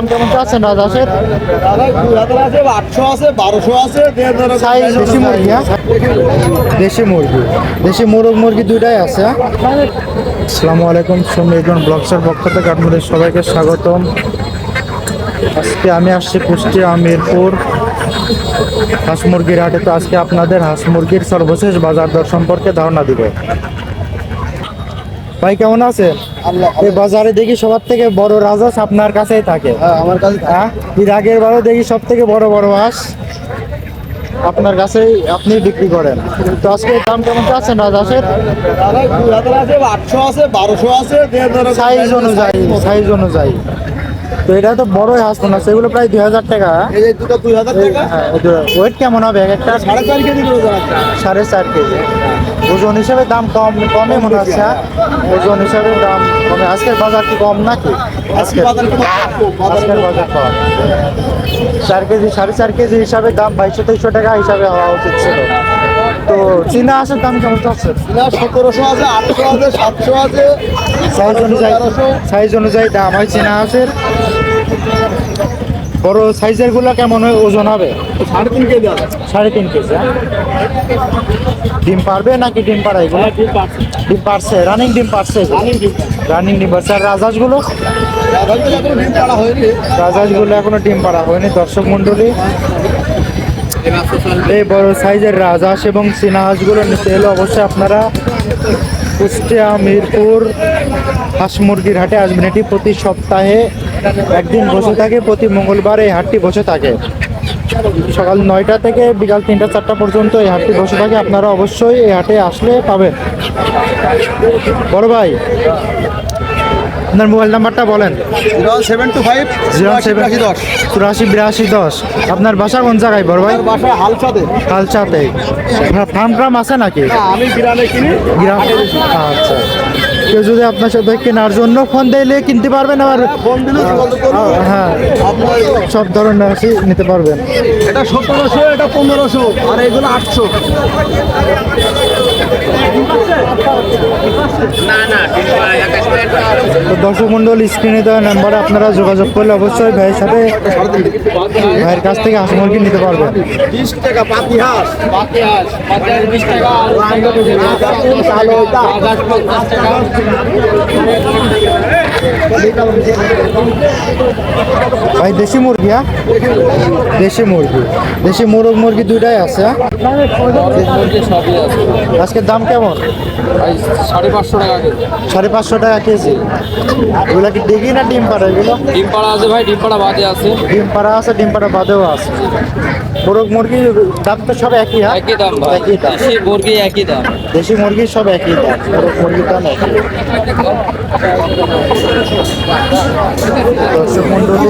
দাম কেমন চাচ্ছেন রাজহাঁসের আটশো আছে বারোশো আছে দেশি মুরগি হ্যাঁ? দেশি মুরগি। দেশি মোরগ মুরগি দুইটাই আছে? আসসালামু আলাইকুম সমীরগণ ব্লগসের পক্ষ থেকে আপনাদের সবাইকে স্বাগতম। আজকে আমি আসছি কুষ্টিয়া মিরপুর হাঁস মুরগির হাটে। তো আজকে আপনাদের হাঁস মুরগির সর্বশেষ বাজার দর সম্পর্কে ধারণা দিব। ভাই কেমন আছেন? এই বাজারে দেখি সবার থেকে বড় রাজহাঁস আপনার কাছেই থাকে। হ্যাঁ আমার কাছে হ্যাঁ? এর আগের বারও দেখি সব থেকে বড় বড় হাঁস আপনার কাছেই আপনি বিক্রি করেন। তো আজকে দাম কেমন চাচ্ছেন রাজহাঁসের দাদা আছে আটশো আছে বারোশো আছে সাইজ অনুযায়ী সাইজ অনুযায়ী। তো এটা তো বড়ই হাঁস মনে হচ্ছে এগুলো প্রায় দুই হাজার টাকা। টাকা? হ্যাঁ ওয়েট কেমন হবে এক একটা? সাড়ে চার কেজি সাড়ে চার কেজি। ওজন হিসাবে দাম কম কমে মনে হচ্ছে হ্যাঁ? ওজন হিসাবে দাম কমে। আজকের বাজার কি কম নাকি? আজকের আজকের বাজার কম। চার কেজি সাড়ে চার কেজি হিসাবে দাম বাইশশো তেইশশো টাকা হিসাবে হওয়া উচিত ছিল। তো চীনা হাঁসের দাম কেমন চাচ্ছে সতেরোশো আছে আটশো আছে সাতশো আছে সাইজ অনুযায়ী সাইজ অনুযায়ী দাম হয় চীনা হাঁসের বড় সাইজেরগুলো কেমন হয়? ওজন হবে? সাড়ে তিন কেজি আছে। সাড়ে তিন কেজি হ্যাঁ? ডিম পারবে নাকি ডিম পাড়া এগুলো? ডিম পারছে। রানিং ডিম পারছে রানিং ডিম পারছে। আর রাজহাঁসগুলো? রাজহাঁসগুলো এখনও ডিম পাড়া হয়নি। রাজহাঁসগুলো এখনও ডিম পাড়া হয়নি দর্শক মন্ডলী এই বড় সাইজের রাজহাঁস এবং চীনা হাঁসগুলো নিতে হলে অবশ্যই আপনারা কুষ্টিয়া মিরপুর হাঁস মুরগির হাটে আসবেন। এটি প্রতি সপ্তাহে একদিন বসে থাকে প্রতি মঙ্গলবার এই হাটটি বসে থাকে। সকাল নয়টা থেকে বিকাল তিনটা চারটা পর্যন্ত এই হাটটি বসে থাকে। আপনারা অবশ্যই এই হাটে আসলে পাবেন। বড় ভাই আপনার মোবাইল নাম্বারটা বলেন। Seven two five zero seven দশ চুরাশি বিরাশি দশ। আপনার বাসা কোন জায়গায় বড় ভাই? বাসা হালসাতে। কালচাতে ফার্ম ট্রাম আছে নাকি? আমি গ্রামে কিনি। গ্রাম আচ্ছা। কেউ যদি আপনার সাথে কেনার জন্য ফোন দিলে কিনতে পারবেন আবার হ্যাঁ আপনার সব ধরনের নিতে পারবেন। এটা সতেরোশো এটা পনেরোশো আর এগুলো আটশো। তো দর্শক মন্ডল স্ক্রিনে দেওয়া নাম্বারে আপনারা যোগাযোগ করলে অবশ্যই ভাইয়ের সাথে ভাইয়ের কাছ থেকে হাঁস মুরগি নিতে পারবেন বিশ টাকা পাতি হাঁস পাতি হাঁস বিশ টাকা ভাই দেশি মুরগি হ্যাঁ? দেশি মুরগি। দেশি মুরগ মুরগি দুইটাই আছে হ্যাঁ? আজকের দাম কেমন? সাড়ে পাঁচশো টাকা কেজি। সাড়ে পাঁচশো টাকা কেজি এগুলো কি ডিগি না ডিম পাড়া এগুলো? ডিম পাড়া আছে ভাই ডিম পাড়া বাদে আছে। ডিম পাড়া আছে ডিম পাড়া বাদেও আছে। মোরগ মুরগির দাম তো সব একই হ্যাঁ? একই দাম একই দাম। দেশি মুরগি একই দাম। দেশি মুরগির সব একই দাম মোরগ মুরগির দাম একই। দর্শক মন্ডলী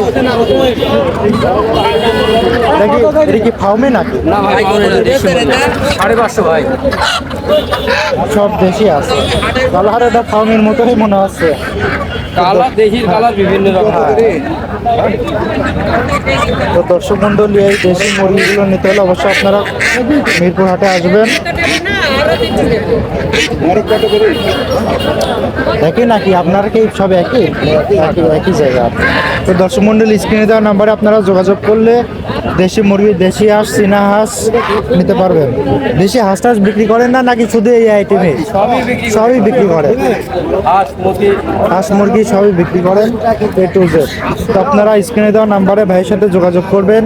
এটা কি এটা কি ফার্মে নাকি? না ভাই সাড়ে পাঁচশো ভাই। সব দেশি আছে। কালার এটা ফার্মের মতোই মনে হচ্ছে। কালার দেশির কালার বিভিন্ন রকম। তো দর্শক মন্ডলী এই দেশি মুরগিগুলো নিতে হলে অবশ্যই আপনারা মিরপুর হাটে আসবেন। একই নাকি? আপনারা কি সব একই? একই একই জায়গা? তো দর্শক মন্ডলী স্ক্রিনে দেওয়া নাম্বারে আপনারা যোগাযোগ করলে দেশি মুরগি দেশি হাঁস চীনা হাঁস নিতে পারবেন। দেশি হাঁস টাস বিক্রি করেন না নাকি শুধু এই আইটেমে সবই বিক্রি করেন। হাঁস মুরগি। হাঁস মুরগি সবই বিক্রি করেন এ টু জেড তো আপনারা স্ক্রিনে দেওয়া নাম্বারে ভাইয়ের সাথে যোগাযোগ করবেন।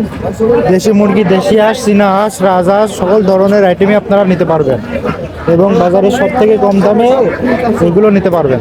দেশি মুরগি দেশি হাঁস চীনা হাঁস রাজহাঁস সকল ধরনের আইটেমই আপনারা নিতে পারবেন। এবং বাজারে সব থেকে কম দামে এগুলো নিতে পারবেন।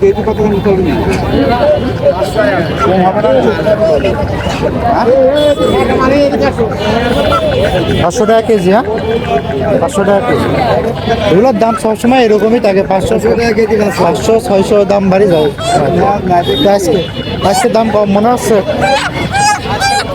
কেজি কত নিতে হবে পাঁচশো টাকা কেজি হ্যাঁ পাঁচশো টাকা কেজি এগুলোর দাম সবসময় এরকমই থাকে পাঁচশো টাকা কেজি পাঁচশো ছয়শো দাম বাড়ি যাবে আজকে আজকে দাম কম মনে হচ্ছে